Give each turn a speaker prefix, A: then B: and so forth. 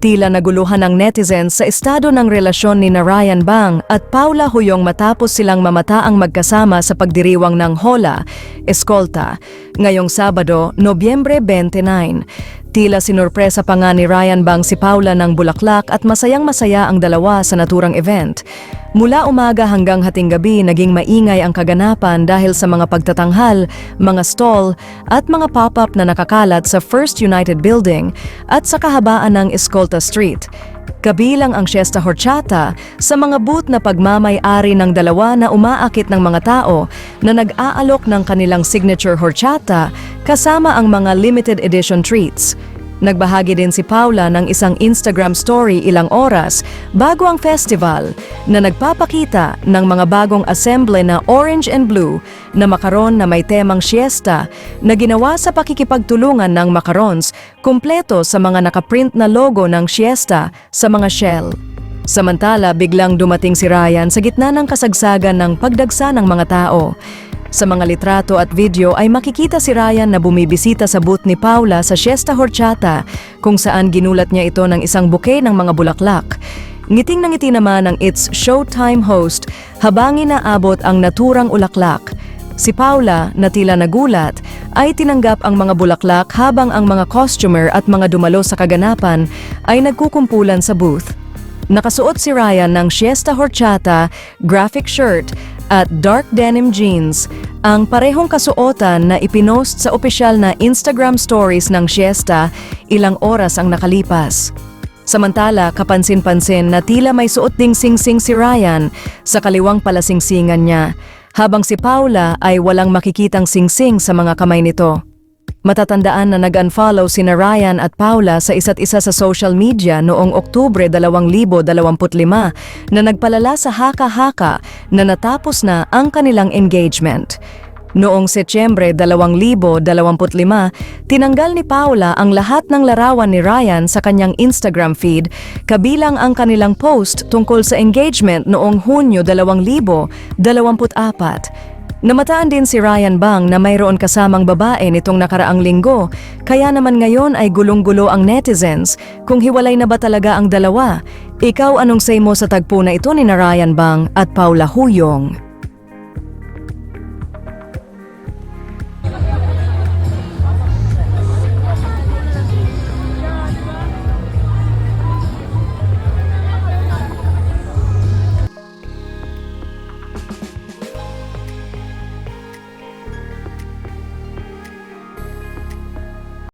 A: Tila naguluhan ng netizens sa estado ng relasyon ni na Ryan Bang at Paula Huyong matapos silang mamataang magkasama sa pagdiriwang ng Hola, Escolta, ngayong Sabado, Nobyembre 29. Tila sinurpresa pa nga ni Ryan Bang si Paula ng bulaklak at masayang masaya ang dalawa sa naturang event. Mula umaga hanggang hating gabi naging maingay ang kaganapan dahil sa mga pagtatanghal, mga stall at mga pop-up na nakakalat sa First United Building at sa kahabaan ng Escolta Street. Kabilang ang Siesta Horchata sa mga booth na pagmamay-ari ng dalawa na umaakit ng mga tao na nag-aalok ng kanilang signature horchata kasama ang mga limited edition treats. Nagbahagi din si Paula ng isang Instagram story ilang oras bago ang festival na nagpapakita ng mga bagong assemble na orange and blue na makaron na may temang siesta na ginawa sa pakikipagtulungan ng macarons kumpleto sa mga nakaprint na logo ng siesta sa mga shell. Samantala, biglang dumating si Ryan sa gitna ng kasagsagan ng pagdagsa ng mga tao. Sa mga litrato at video ay makikita si Ryan na bumibisita sa booth ni Paula sa Siesta Horchata kung saan ginulat niya ito ng isang bouquet ng mga bulaklak. Ngiting na ngiti naman ang It's Showtime host habang inaabot ang naturang ulaklak. Si Paula, na tila nagulat, ay tinanggap ang mga bulaklak habang ang mga costumer at mga dumalo sa kaganapan ay nagkukumpulan sa booth. Nakasuot si Ryan ng Siesta Horchata, graphic shirt at dark denim jeans, ang parehong kasuotan na ipinost sa opisyal na Instagram stories ng Siesta ilang oras ang nakalipas. Samantala, kapansin-pansin na tila may suot ding singsing si Ryan sa kaliwang palasingsingan niya, habang si Paula ay walang makikitang singsing sa mga kamay nito. Matatandaan na nag-unfollow sina Ryan at Paula sa isa't isa sa social media noong Oktubre 2025 na nagpalala sa haka-haka na natapos na ang kanilang engagement. Noong Setyembre 2025, tinanggal ni Paula ang lahat ng larawan ni Ryan sa kanyang Instagram feed, kabilang ang kanilang post tungkol sa engagement noong Hunyo 2024. Namataan din si Ryan Bang na mayroon kasamang babae nitong nakaraang linggo, kaya naman ngayon ay gulong-gulo ang netizens kung hiwalay na ba talaga ang dalawa. Ikaw anong say mo sa tagpo na ito ni Ryan Bang at Paula Huyong?